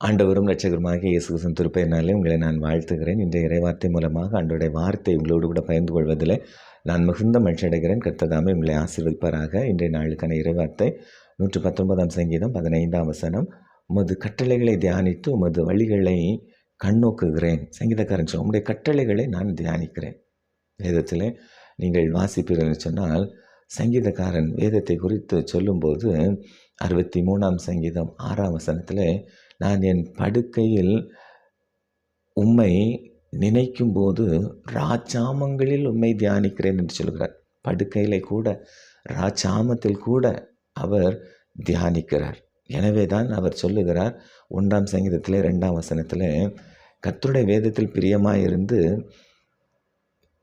ஆண்டவரும் லட்சகருமாக இயேசு கிறிஸ்துவின் திருப்பெயரினாலே உங்களை நான் வாழ்த்துகிறேன். இன்றைய இறைவார்த்தை மூலமாக ஆண்டோடைய வார்த்தை உங்களோடு கூட பகிர்ந்து கொள்வதில் நான் மிகுந்த மகிழ்ச்சியடைகிறேன் கர்த்ததாமே உங்களை ஆசீர்வதிப்பாராக. இன்றைய நாளுக்கான இறைவார்த்தை நூற்றி பத்தொன்பதாம் சங்கீதம் பதினைந்தாம் வசனம். உமது கட்டளைகளை தியானித்து உமது வழிகளை கண்ணோக்குகிறேன். சங்கீதக்காரன் சொல்ல உங்களுடைய கட்டளைகளை நான் தியானிக்கிறேன். வேதத்தில் நீங்கள் வாசிப்பீர்கள் சொன்னால் சங்கீதக்காரன் வேதத்தை குறித்து சொல்லும்போது அறுபத்தி மூணாம் சங்கீதம் ஆறாம் வசனத்தில் நான் என் படுக்கையில் உம்மை நினைக்கும் போது ராஜாமங்களில் உம்மை தியானிக்கிறேன் என்று சொல்கிறார். படுக்கையில் கூட ராஜாமத்தில் கூட அவர் தியானிக்கிறார். எனவே தான் அவர் சொல்லுகிறார் ஒன்றாம் சங்கீதத்தில் ரெண்டாம் வசனத்தில் கத்தருடைய வேதத்தில் பிரியமாக இருந்து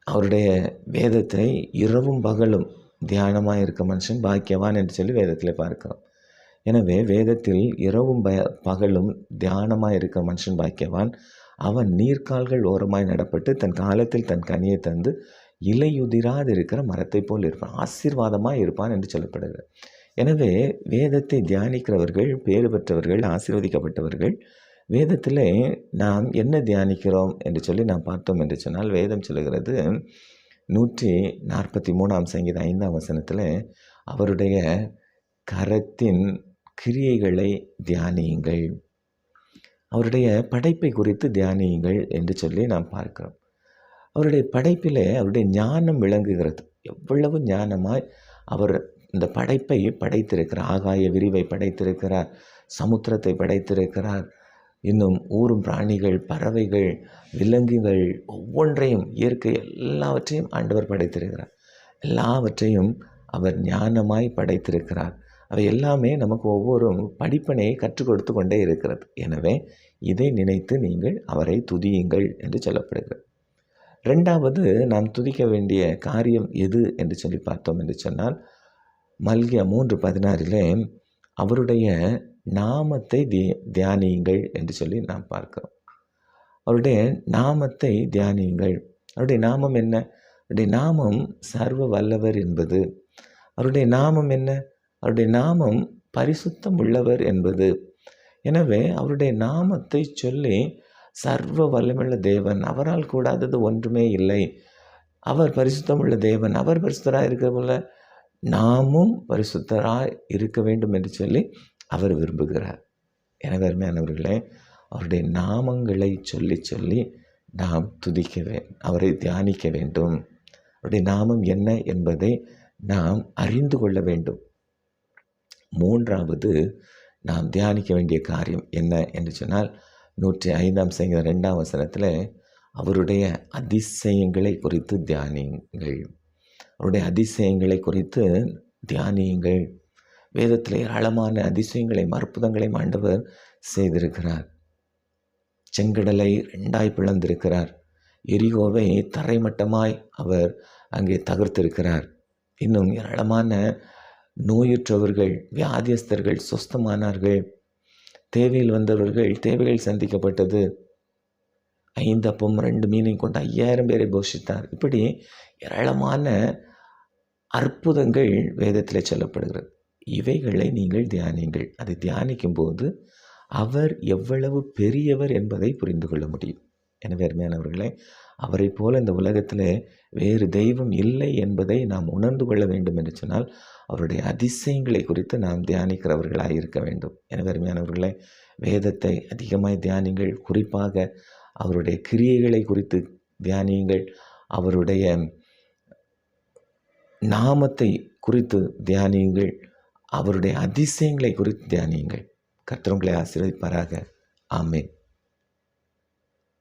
அவருடைய வேதத்தை இரவும் பகலும் தியானமாக இருக்க மனுஷன் பாக்கியவான் என்று சொல்லி வேதத்தில் பார்க்கிறோம். எனவே வேதத்தில் இரவும் ப பகலும் தியானமாக இருக்க மனுஷன் பாக்கியவான். அவன் நீர்க்கால்கள் ஓரமாய் நடப்பட்டு தன் காலத்தில் தன் கனியை தந்து இலையுதிராது இருக்கிற மரத்தை போல் இருப்பான். ஆசீர்வாதமாக இருப்பான் என்று சொல்லப்படுகிறது. எனவே வேதத்தை தியானிக்கிறவர்கள் பேறு பெற்றவர்கள் ஆசீர்வதிக்கப்பட்டவர்கள் வேதத்தில் நாம் என்ன தியானிக்கிறோம் என்று சொல்லி நாம் பார்த்தோம் என்று சொன்னால் வேதம் சொல்லுகிறது நூற்றி நாற்பத்தி மூணாம் சங்கீத ஐந்தாம் வசனத்தில் அவருடைய கரத்தின் கிரியைகளை தியானியுங்கள். அவருடைய படைப்பை குறித்து தியானியுங்கள் என்று சொல்லி நாம் பார்க்கிறோம். அவருடைய படைப்பில் அவருடைய ஞானம் விளங்குகிறது. எவ்வளவு ஞானமாய் அவர் இந்த படைப்பை படைத்திருக்கிறார். ஆகாய விரிவை படைத்திருக்கிறார். சமுத்திரத்தை படைத்திருக்கிறார். இன்னும் ஊரும் பிராணிகள் பறவைகள் விலங்குகள் ஒவ்வொன்றையும் இயற்கை எல்லாவற்றையும் ஆண்டவர் படைத்திருக்கிறார். எல்லாவற்றையும் அவர் ஞானமாய் படைத்திருக்கிறார். அவை எல்லாமே நமக்கு ஒவ்வொரு படிப்பனையை கற்றுக் கொடுத்து கொண்டே இருக்கிறது. எனவே இதை நினைத்து நீங்கள் அவரை துதியுங்கள் என்று சொல்லப்படுகிறது. ரெண்டாவது நாம் துதிக்க வேண்டிய காரியம் எது என்று சொல்லி பார்த்தோம் என்று சொன்னால் மல்கிய மூன்று பதினாறிலே அவருடைய நாமத்தை தி தியானியுங்கள் என்று சொல்லி நாம் பார்க்கிறோம். அவருடைய நாமத்தை தியானியுங்கள். அவருடைய நாமம் என்ன? அவருடைய நாமம் சர்வ வல்லவர் என்பது. அவருடைய நாமம் என்ன? அவருடைய நாமம் பரிசுத்தம் உள்ளவர் என்பது. எனவே அவருடைய நாமத்தை சொல்லி சர்வ வல்லமுள்ள தேவன் அவரால் கூடாதது ஒன்றுமே இல்லை. அவர் பரிசுத்தமுள்ள தேவன் அவர் பரிசுத்தராக இருக்கிற போல நாமும் பரிசுத்தராக இருக்க வேண்டும் என்று சொல்லி அவர் விரும்புகிறார். எனவே அருமையானவர்களே அவருடைய நாமங்களை சொல்லி சொல்லி நாம் துதிக்க வே அவரை தியானிக்க வேண்டும். அவருடைய நாமம் என்ன என்பதை நாம் அறிந்து கொள்ள வேண்டும். மூன்றாவது நாம் தியானிக்க வேண்டிய காரியம் என்ன என்று சொன்னால் நூற்றி ஐந்தாம் சங்கீத ரெண்டாம் வசனத்தில் அவருடைய அதிசயங்களை குறித்து தியானியுங்கள். அவருடைய அதிசயங்களை குறித்து தியானியுங்கள். வேதத்தில் ஏராளமான அதிசயங்களையும் அற்புதங்களையும் ஆண்டவர் செய்திருக்கிறார். செங்கடலை ரெண்டாய் பிளந்திருக்கிறார். எரிகோவை தரைமட்டமாய் அவர் அங்கே தகர்த்திருக்கிறார். இன்னும் ஏராளமான நோயுற்றவர்கள் வியாதியஸ்தர்கள் சொஸ்தமானார்கள். தேவையில் வந்தவர்கள் தேவைகள் சந்திக்கப்பட்டது. ஐந்து அப்பம் ரெண்டு மீனையும் கொண்டு ஐயாயிரம் பேரை போஷித்தார். இப்படி ஏராளமான அற்புதங்கள் வேதத்தில் சொல்லப்படுகிறது. இவைகளை நீங்கள் தியானிங்கள் அதை தியானிக்கும் போது அவர் எவ்வளவு பெரியவர் என்பதை புரிந்து கொள்ள முடியும். எனவே அருமையானவர்களே அவரை போல இந்த உலகத்தில் வேறு தெய்வம் இல்லை என்பதை நாம் உணர்ந்து கொள்ள வேண்டும் என்று சொன்னால் அவருடைய அதிசயங்களை குறித்து நாம் தியானிக்கிறவர்களாக இருக்க வேண்டும். எனவே அருமையானவர்களே வேதத்தை அதிகமாக தியானிங்கள் குறிப்பாக அவருடைய கிரியைகளை குறித்து தியானியுங்கள். அவருடைய நாமத்தை குறித்து தியானியுங்கள். அவருடைய அதிசயங்களை குறித்து தியானியுங்கள். கர்த்தவங்களை ஆசீர்வதிப்பாராக. ஆமேன்.